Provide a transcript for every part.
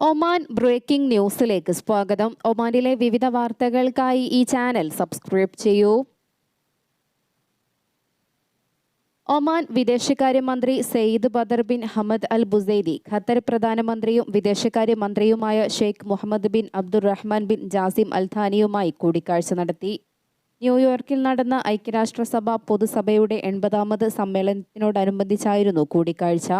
Oman breaking ന്യൂസിലേക്ക് സ്വാഗതം. ഒമാനിലെ വിവിധ വാർത്തകൾക്കായി ഈ ചാനൽ സബ്സ്ക്രൈബ് ചെയ്യൂ. ഒമാൻ വിദേശകാര്യമന്ത്രി Sayyid Badr bin Hamad Al Busaidi Qatar പ്രധാനമന്ത്രിയും വിദേശകാര്യമന്ത്രിയുമായ Sheikh Mohammed bin Abdulrahman bin Jassim Al ഥാനിയുമായി കൂടിക്കാഴ്ച നടത്തി. ന്യൂയോർക്കിൽ നടന്ന ഐക്യരാഷ്ട്രസഭ പൊതുസഭയുടെ എൺപതാമത് സമ്മേളനത്തിനോടനുബന്ധിച്ചായിരുന്നു കൂടിക്കാഴ്ച.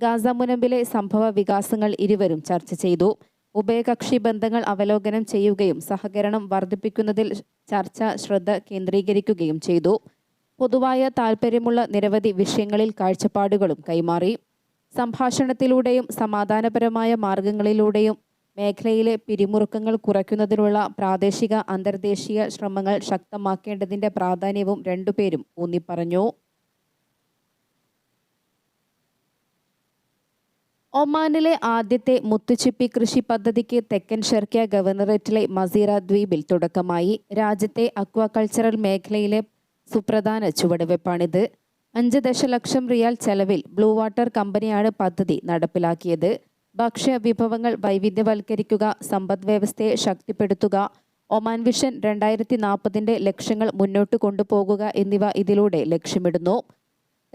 ഗാസ മുനമ്പിലെ സംഭവ വികാസങ്ങൾ ഇരുവരും ചർച്ച ചെയ്തു. ഉഭയകക്ഷി ബന്ധങ്ങൾ അവലോകനം ചെയ്യുകയും സഹകരണം വർദ്ധിപ്പിക്കുന്നതിൽ ചർച്ച ശ്രദ്ധ കേന്ദ്രീകരിക്കുകയും ചെയ്തു. പൊതുവായ താൽപ്പര്യമുള്ള നിരവധി വിഷയങ്ങളിൽ കാഴ്ചപ്പാടുകളും കൈമാറി. സംഭാഷണത്തിലൂടെയും സമാധാനപരമായ മാർഗങ്ങളിലൂടെയും മേഖലയിലെ പിരിമുറുക്കങ്ങൾ കുറയ്ക്കുന്നതിനുള്ള പ്രാദേശിക അന്തർദേശീയ ശ്രമങ്ങൾ ശക്തമാക്കേണ്ടതിന്റെ പ്രാധാന്യവും രണ്ടുപേരും ഊന്നിപ്പറഞ്ഞു. ഒമാനിലെ ആദ്യത്തെ മുത്തുച്ചിപ്പി കൃഷി പദ്ധതിക്ക് തെക്കൻ ഷെർക്കിയ ഗവർണറേറ്റിലെ മസീറ ദ്വീപിൽ തുടക്കമായി. രാജ്യത്തെ അക്വാകൾച്ചറൽ മേഖലയിലെ സുപ്രധാന ചുവടുവെപ്പാണിത്. അഞ്ച് ദശലക്ഷം റിയാൽ ചെലവിൽ ബ്ലൂ വാട്ടർ കമ്പനിയാണ് പദ്ധതി നടപ്പിലാക്കിയത്. ഭക്ഷ്യ വിഭവങ്ങൾ വൈവിധ്യവൽക്കരിക്കുക സമ്പദ് വ്യവസ്ഥയെ ശക്തിപ്പെടുത്തുക ഒമാൻ വിഷൻ രണ്ടായിരത്തി നാൽപ്പതിന്റെ ലക്ഷ്യങ്ങൾ മുന്നോട്ട് കൊണ്ടുപോകുക എന്നിവ ഇതിലൂടെ ലക്ഷ്യമിടുന്നു.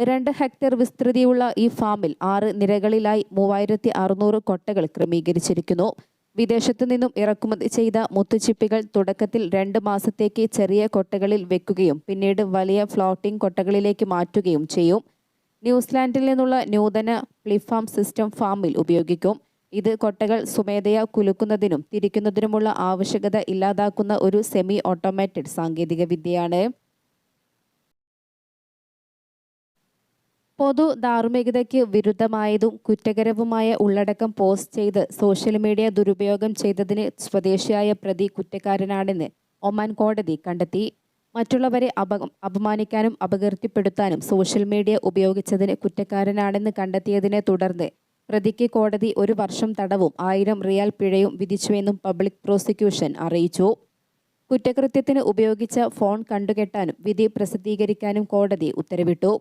രണ്ട് ഹെക്ടർ വിസ്തൃതിയുള്ള ഈ ഫാമിൽ ആറ് നിരകളിലായി മൂവായിരത്തി അറുന്നൂറ് കൊട്ടകൾ ക്രമീകരിച്ചിരിക്കുന്നു. വിദേശത്തു നിന്നും ഇറക്കുമതി ചെയ്ത മുത്തുച്ചിപ്പികൾ തുടക്കത്തിൽ രണ്ട് മാസത്തേക്ക് ചെറിയ കൊട്ടകളിൽ വെക്കുകയും പിന്നീട് വലിയ ഫ്ലോട്ടിംഗ് കൊട്ടകളിലേക്ക് മാറ്റുകയും ചെയ്യും. ന്യൂസിലാൻഡിൽ നിന്നുള്ള നൂതന പ്ലിഫാം സിസ്റ്റം ഫാമിൽ ഉപയോഗിക്കും. ഇത് കൊട്ടകൾ സ്വമേധയാ കുലുക്കുന്നതിനും തിരിക്കുന്നതിനുമുള്ള ആവശ്യകത ഇല്ലാതാക്കുന്ന ഒരു സെമി ഓട്ടോമാറ്റഡ് സാങ്കേതികവിദ്യയാണ്. പൊതു ധാർമ്മികതയ്ക്ക് വിരുദ്ധമായതും കുറ്റകരവുമായ ഉള്ളടക്കം പോസ്റ്റ് ചെയ്ത് സോഷ്യൽ മീഡിയ ദുരുപയോഗം ചെയ്തതിന് സ്വദേശിയായ പ്രതി കുറ്റക്കാരനാണെന്ന് ഒമാൻ കോടതി കണ്ടെത്തി. മറ്റുള്ളവരെ അപ അപമാനിക്കാനും അപകീർത്തിപ്പെടുത്താനും സോഷ്യൽ മീഡിയ ഉപയോഗിച്ചതിന് കുറ്റക്കാരനാണെന്ന് കണ്ടെത്തിയതിനെ തുടർന്ന് പ്രതിക്ക് കോടതി ഒരു വർഷം തടവും ആയിരം റിയാൽ പിഴയും വിധിച്ചുവെന്നും പബ്ലിക് പ്രോസിക്യൂഷൻ അറിയിച്ചു. കുറ്റകൃത്യത്തിന് ഉപയോഗിച്ച ഫോൺ കണ്ടുകെട്ടാനും വിധി പ്രസിദ്ധീകരിക്കാനും കോടതി ഉത്തരവിട്ടു.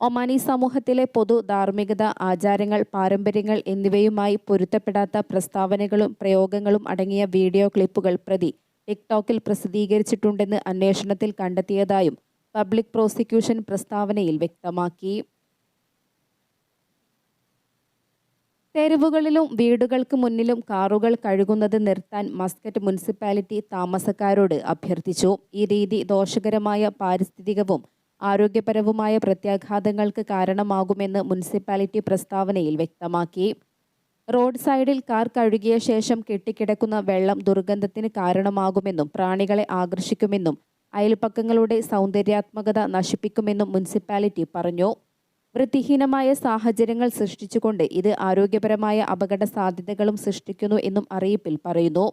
ഒമാനി സമൂഹത്തിലെ പൊതു ധാർമ്മികത ആചാരങ്ങൾ പാരമ്പര്യങ്ങൾ എന്നിവയുമായി പൊരുത്തപ്പെടാത്ത പ്രസ്താവനകളും പ്രയോഗങ്ങളും അടങ്ങിയ വീഡിയോ ക്ലിപ്പുകൾ പ്രതി ടിക്ടോക്കിൽ പ്രസിദ്ധീകരിച്ചിട്ടുണ്ടെന്ന് അന്വേഷണത്തിൽ കണ്ടെത്തിയതായും പബ്ലിക് പ്രോസിക്യൂഷൻ പ്രസ്താവനയിൽ വ്യക്തമാക്കി. തെരുവുകളിലും വീടുകൾക്ക് മുന്നിലും കാറുകൾ കഴുകുന്നത് നിർത്താൻ മസ്കറ്റ് മുനിസിപ്പാലിറ്റി താമസക്കാരോട് അഭ്യർത്ഥിച്ചു. ഈ രീതി ദോഷകരമായ പാരിസ്ഥിതികവും ആരോഗ്യപരവുമായ പ്രത്യാഘാതങ്ങൾക്ക് കാരണമാകുമെന്ന് മുനിസിപ്പാലിറ്റി പ്രസ്താവനയിൽ വ്യക്തമാക്കി. റോഡ് സൈഡിൽ കാർ കഴുകിയ ശേഷം കെട്ടിക്കിടക്കുന്ന വെള്ളം ദുർഗന്ധത്തിന് കാരണമാകുമെന്നും പ്രാണികളെ ആകർഷിക്കുമെന്നും അയൽപ്പക്കങ്ങളുടെ സൗന്ദര്യാത്മകത നശിപ്പിക്കുമെന്നും മുനിസിപ്പാലിറ്റി പറഞ്ഞു. വൃത്തിഹീനമായ സാഹചര്യങ്ങൾ സൃഷ്ടിച്ചുകൊണ്ട് ഇത് ആരോഗ്യപരമായ അപകട സാധ്യതകളും സൃഷ്ടിക്കുന്നു എന്നും അറിയിപ്പിൽ പറയുന്നു.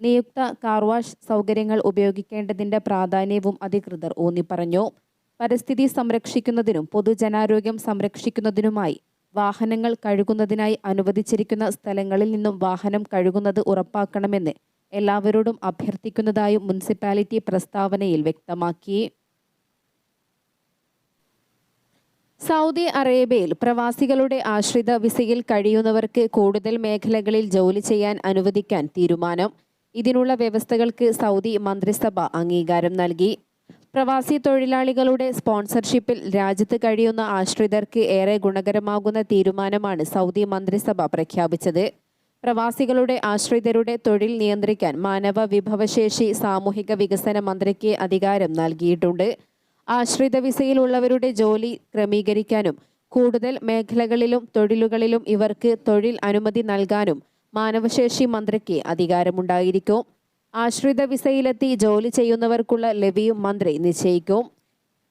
നിയുക്ത കാർവാഷ് സൗകര്യങ്ങൾ ഉപയോഗിക്കേണ്ടതിന്റെ പ്രാധാന്യവും അധികൃതർ ഊന്നിപ്പറഞ്ഞു. പരിസ്ഥിതി സംരക്ഷിക്കുന്നതിനും പൊതുജനാരോഗ്യം സംരക്ഷിക്കുന്നതിനുമായി വാഹനങ്ങൾ കഴുകുന്നതിനായി അനുവദിച്ചിരിക്കുന്ന സ്ഥലങ്ങളിൽ നിന്നും വാഹനം കഴുകുന്നത് ഉറപ്പാക്കണമെന്ന് എല്ലാവരോടും അഭ്യർത്ഥിക്കുന്നതായും മുനിസിപ്പാലിറ്റി പ്രസ്താവനയിൽ വ്യക്തമാക്കി. സൗദി അറേബ്യയിൽ പ്രവാസികളുടെ ആശ്രിത വിസയിൽ കഴിയുന്നവർക്ക് കൂടുതൽ മേഖലകളിൽ ജോലി ചെയ്യാൻ അനുവദിക്കാൻ തീരുമാനം. ഇതിനുള്ള വ്യവസ്ഥകൾക്ക് സൗദി മന്ത്രിസഭ അംഗീകാരം നൽകി. പ്രവാസി തൊഴിലാളികളുടെ സ്പോൺസർഷിപ്പിൽ രാജ്യത്ത് കഴിയുന്ന ആശ്രിതർക്ക് ഏറെ ഗുണകരമാകുന്ന തീരുമാനമാണ് സൗദി മന്ത്രിസഭ പ്രഖ്യാപിച്ചത്. പ്രവാസികളുടെ ആശ്രിതരുടെ തൊഴിൽ നിയന്ത്രിക്കാൻ മാനവ വിഭവശേഷി സാമൂഹിക വികസന മന്ത്രിക്ക് അധികാരം നൽകിയിട്ടുണ്ട്. ആശ്രിത വിസയിലുള്ളവരുടെ ജോലി ക്രമീകരിക്കാനും കൂടുതൽ മേഖലകളിലും തൊഴിലുകളിലും ഇവർക്ക് തൊഴിൽ അനുമതി നൽകാനും മാനവശേഷി മന്ത്രിക്ക് അധികാരമുണ്ടായിരിക്കും. ആശ്രിത വിസയിലെത്തി ജോലി ചെയ്യുന്നവർക്കുള്ള ലവിയും മന്ത്രി നിശ്ചയിക്കും.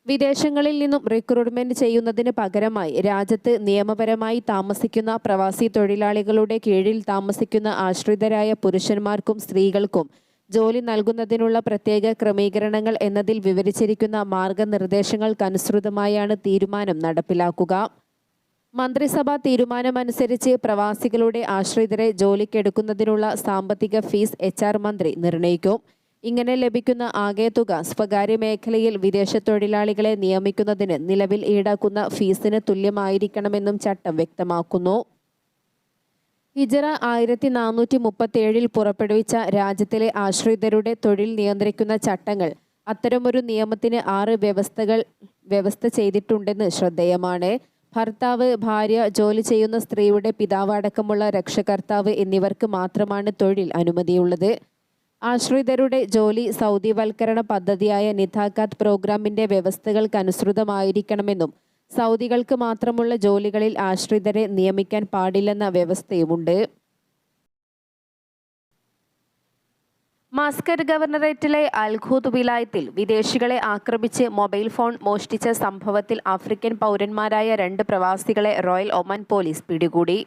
വിദേശങ്ങളിൽ നിന്നും റിക്രൂട്ട്മെന്റ് ചെയ്യുന്നതിന് പകരമായി രാജ്യത്ത് നിയമപരമായി താമസിക്കുന്ന പ്രവാസി തൊഴിലാളികളുടെ കീഴിൽ താമസിക്കുന്ന ആശ്രിതരായ പുരുഷന്മാർക്കും സ്ത്രീകൾക്കും ജോലി നൽകുന്നതിനുള്ള പ്രത്യേക ക്രമീകരണങ്ങൾ എന്നതിൽ വിവരിച്ചിരിക്കുന്ന മാർഗനിർദ്ദേശങ്ങൾക്കനുസൃതമായാണ് തീരുമാനം നടപ്പിലാക്കുക. മന്ത്രിസഭാ തീരുമാനമനുസരിച്ച് പ്രവാസികളുടെ ആശ്രിതരെ ജോലിക്കെടുക്കുന്നതിനുള്ള സാമ്പത്തിക ഫീസ് എച്ച് ആർ മന്ത്രി നിർണയിക്കും. ഇങ്ങനെ ലഭിക്കുന്ന ആകെ തുക സ്വകാര്യ മേഖലയിൽ വിദേശ തൊഴിലാളികളെ നിയമിക്കുന്നതിന് നിലവിൽ ഈടാക്കുന്ന ഫീസിന് തുല്യമായിരിക്കണമെന്നും ചട്ടം വ്യക്തമാക്കുന്നു. ഹിജറ ആയിരത്തി നാനൂറ്റി മുപ്പത്തിയേഴിൽ പുറപ്പെടുവിച്ച രാജ്യത്തിലെ ആശ്രിതരുടെ തൊഴിൽ നിയന്ത്രിക്കുന്ന ചട്ടങ്ങൾ അത്തരമൊരു നിയമത്തിന് ആറ് വ്യവസ്ഥകൾ വ്യവസ്ഥ ചെയ്തിട്ടുണ്ടെന്ന് ശ്രദ്ധേയമാണ്. ഭർത്താവ് ഭാര്യ ജോലി ചെയ്യുന്ന സ്ത്രീയുടെ പിതാവ് അടക്കമുള്ള രക്ഷകർത്താവ് എന്നിവർക്ക് മാത്രമാണ് തൊഴിൽ അനുമതിയുള്ളത്. ആശ്രിതരുടെ ജോലി സൗദിവൽക്കരണ പദ്ധതിയായ നിഥാഖാത്ത് പ്രോഗ്രാമിന്റെ വ്യവസ്ഥകൾക്കനുസൃതമായിരിക്കണമെന്നും സൗദികൾക്ക് മാത്രമുള്ള ജോലികളിൽ ആശ്രിതരെ നിയമിക്കാൻ പാടില്ലെന്ന വ്യവസ്ഥയുമുണ്ട്. മസ്കറ്റ് ഗവർണറേറ്റിലെ അൽഖൂദ് വിലായത്തിൽ വിദേശികളെ ആക്രമിച്ച് മൊബൈൽ ഫോൺ മോഷ്ടിച്ച സംഭവത്തിൽ ആഫ്രിക്കൻ പൗരന്മാരായ രണ്ട് പ്രവാസികളെ റോയൽ ഒമാൻ പോലീസ് പിടികൂടി.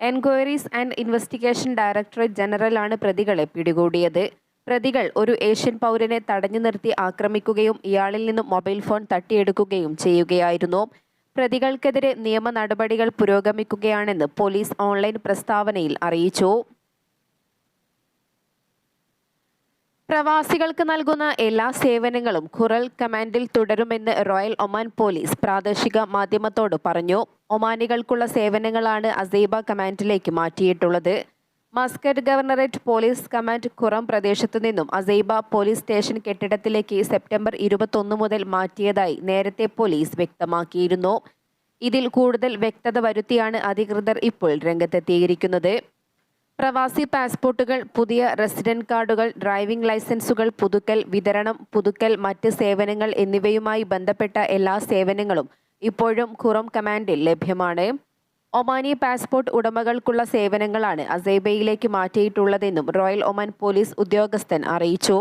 എൻക്വയറീസ് ആൻഡ് ഇൻവെസ്റ്റിഗേഷൻ ഡയറക്ടറേറ്റ് ജനറലാണ് പ്രതികളെ പിടികൂടിയത്. പ്രതികൾ ഒരു ഏഷ്യൻ പൗരനെ തടഞ്ഞു നിർത്തി ആക്രമിക്കുകയും ഇയാളിൽ നിന്നും മൊബൈൽ ഫോൺ തട്ടിയെടുക്കുകയും ചെയ്യുകയായിരുന്നു. പ്രതികൾക്കെതിരെ നിയമ നടപടികൾ പുരോഗമിക്കുകയാണെന്ന് പോലീസ് ഓൺലൈൻ പ്രസ്താവനയിൽ അറിയിച്ചു. പ്രവാസികൾക്ക് നൽകുന്ന എല്ലാ സേവനങ്ങളും ഖുറൽ കമാൻഡിൽ തുടരുമെന്ന് റോയൽ ഒമാൻ പോലീസ് പ്രാദേശിക മാധ്യമത്തോട് പറഞ്ഞു. ഒമാനികൾക്കുള്ള സേവനങ്ങളാണ് അസീബ കമാൻഡിലേക്ക് മാറ്റിയിട്ടുള്ളത്. Muscat governorate police command Qurum പ്രദേശത്തു നിന്നും അസൈബ പോലീസ് സ്റ്റേഷൻ കെട്ടിടത്തിലേക്ക് സെപ്റ്റംബർ ഇരുപത്തൊന്ന് മുതൽ മാറ്റിയതായി നേരത്തെ പോലീസ് വ്യക്തമാക്കിയിരുന്നു. ഇതിൽ കൂടുതൽ വ്യക്തത വരുത്തിയാണ് അധികൃതർ ഇപ്പോൾ രംഗത്തെത്തിയിരിക്കുന്നത്. പ്രവാസി പാസ്പോർട്ടുകൾ പുതിയ റെസിഡന്റ് കാർഡുകൾ ഡ്രൈവിംഗ് ലൈസൻസുകൾ പുതുക്കൽ വിതരണം പുതുക്കൽ മറ്റ് സേവനങ്ങൾ എന്നിവയുമായി ബന്ധപ്പെട്ട എല്ലാ സേവനങ്ങളും ഇപ്പോഴും ഖുറം കമാൻഡിൽ ലഭ്യമാണ്. ഒമാനി പാസ്പോർട്ട് ഉടമകൾക്കുള്ള സേവനങ്ങളാണ് അസൈബയിലേക്ക് മാറ്റിയിട്ടുള്ളതെന്നും റോയൽ ഒമാൻ പോലീസ് ഉദ്യോഗസ്ഥൻ അറിയിച്ചു.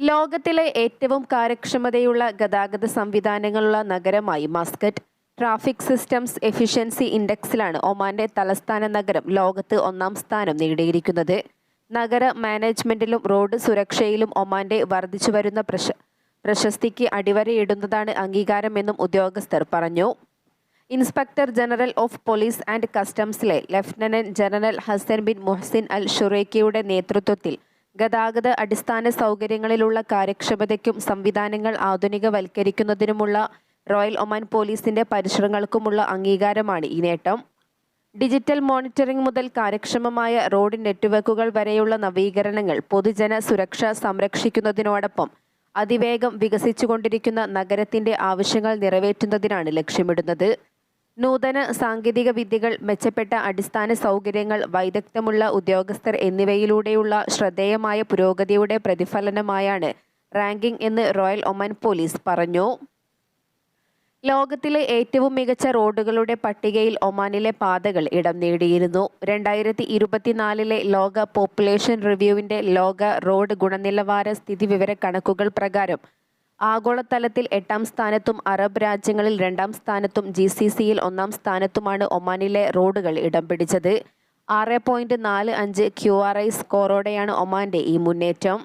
ലോകത്തിലെ ഏറ്റവും കാര്യക്ഷമതയുള്ള ഗതാഗത സംവിധാനങ്ങളുള്ള നഗരമായി മസ്കറ്റ് ട്രാഫിക് സിസ്റ്റംസ് എഫിഷ്യൻസി ഇൻഡെക്സിലാണ് ഒമാന്റെ തലസ്ഥാന നഗരം ലോകത്ത് ഒന്നാം സ്ഥാനം നേടിയിരിക്കുന്നത്. നഗര മാനേജ്മെന്റിലും റോഡ് സുരക്ഷയിലും ഒമാന്റെ വർദ്ധിച്ചുവരുന്ന പ്രശ പ്രശസ്തിക്ക് അടിവരയിടുന്നതാണ് അംഗീകാരമെന്നും ഉദ്യോഗസ്ഥർ പറഞ്ഞു. Inspector general of police and കസ്റ്റംസിലെ lieutenant general Hassan bin Mohsin Al ഷുറേക്കിയുടെ നേതൃത്വത്തിൽ ഗതാഗത അടിസ്ഥാന സൗകര്യങ്ങളിലുള്ള കാര്യക്ഷമതയ്ക്കും സംവിധാനങ്ങൾ ആധുനികവൽക്കരിക്കുന്നതിനുമുള്ള റോയൽ ഒമാൻ പോലീസിന്റെ പരിശ്രമങ്ങൾക്കുമുള്ള അംഗീകാരമാണ് ഈ നേട്ടം. ഡിജിറ്റൽ മോണിറ്ററിംഗ് മുതൽ കാര്യക്ഷമമായ റോഡ് നെറ്റ്വർക്കുകൾ വരെയുള്ള നവീകരണങ്ങൾ പൊതുജന സുരക്ഷ സംരക്ഷിക്കുന്നതിനോടൊപ്പം അതിവേഗം വികസിച്ചുകൊണ്ടിരിക്കുന്ന നഗരത്തിന്റെ ആവശ്യങ്ങൾ നിറവേറ്റുന്നതിനാണ് ലക്ഷ്യമിടുന്നത്. നൂതന സാങ്കേതിക വിദ്യകൾ മെച്ചപ്പെട്ട അടിസ്ഥാന സൗകര്യങ്ങൾ വൈദഗ്ധ്യമുള്ള ഉദ്യോഗസ്ഥർ എന്നിവയിലൂടെയുള്ള ശ്രദ്ധേയമായ പുരോഗതിയുടെ പ്രതിഫലനമായാണ് റാങ്കിംഗ് എന്ന് റോയൽ ഒമാൻ പോലീസ് പറഞ്ഞു. ലോകത്തിലെ ഏറ്റവും മികച്ച റോഡുകളുടെ പട്ടികയിൽ ഒമാനിലെ പാതകൾ ഇടം നേടിയിരുന്നു. രണ്ടായിരത്തി ഇരുപത്തിനാലിലെ ലോക പോപ്പുലേഷൻ റിവ്യൂവിന്റെ ലോക റോഡ് ഗുണനിലവാര സ്ഥിതി വിവര കണക്കുകൾ പ്രകാരം ആഗോളതലത്തിൽ എട്ടാം സ്ഥാനത്തും അറബ് രാജ്യങ്ങളിൽ രണ്ടാം സ്ഥാനത്തും ജി സി സിയിൽ ഒന്നാം സ്ഥാനത്തുമാണ് ഒമാനിലെ റോഡുകൾ ഇടം പിടിച്ചത്. ആറ് പോയിന്റ് നാല് അഞ്ച് ക്യു ആർ ഐ സ്കോറോടെയാണ് ഒമാന്റെ ഈ മുന്നേറ്റം.